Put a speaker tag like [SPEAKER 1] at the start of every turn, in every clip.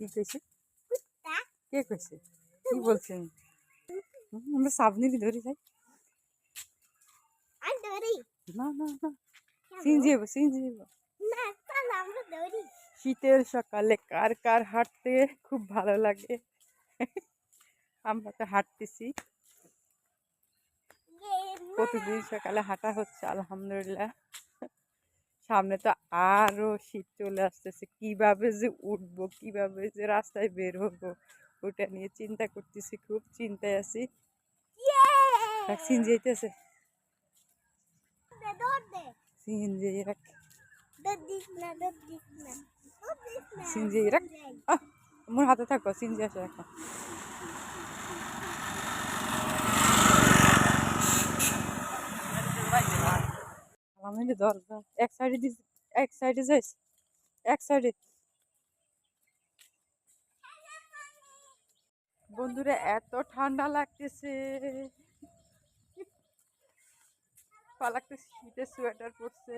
[SPEAKER 1] কি কইছে? কে কইছে? কি বলছেন? আমরা সাবনিলি ধরি যাই না না না। শীতের সকালে কার কার হাঁটতে খুব ভালো লাগে? আমরা তো হাঁটতেছি। প্রতিদিন সকালে হাঁটা হচ্ছে আলহামদুলিল্লাহ। সামনে তো আরও শীত চলে আসতেছে। কীভাবে যে উঠবো কীভাবে যে রাস্তায় বের হব ওটা নিয়ে চিন্তা করতেছি খুব চিন্তায় আছি। সিন যেতেছে।
[SPEAKER 2] দৌড় দে।
[SPEAKER 1] সিন যে রাখ।
[SPEAKER 2] দৌড় দিস না দৌড় দিস না দৌড় দিস না
[SPEAKER 1] সিন যে রাখ আহ, মোর হাতে থাকো সিন যে আসে রাখো আমি ধর। এক সাইডে দিস, এক সাইডে যাইস, এক সাইডে বন্ধুরা, এত ঠান্ডা লাগতেছে। পালাকতে শীতের সোয়েটার পরছে।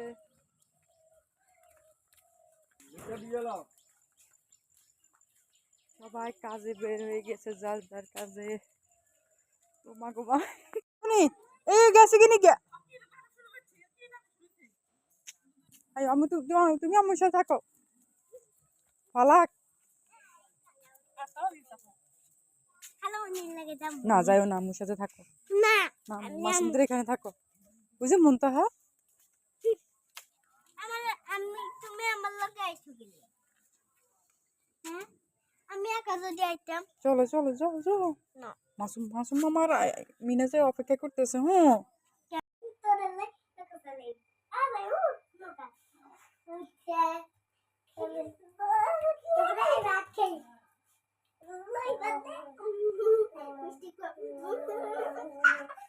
[SPEAKER 1] সবাই কাজে বের হয়ে গেছে যার যার কাজে। তোমা গোমা এই গেছে কিনি গে আই আমি তো তুমি- আমার সাথে থাকো। পালাক। না যাইও না আমার সাথে থাকো।
[SPEAKER 2] না
[SPEAKER 1] মাসুমদের এখানে থাকো। বুঝে মন তো হ্যাঁ?
[SPEAKER 2] হ্যাঁ
[SPEAKER 1] চলো চলো চলো চলো। মাসুম মাসুম আমার মিনা যে অপেক্ষা করতেছে হুম।
[SPEAKER 2] Mistake ko.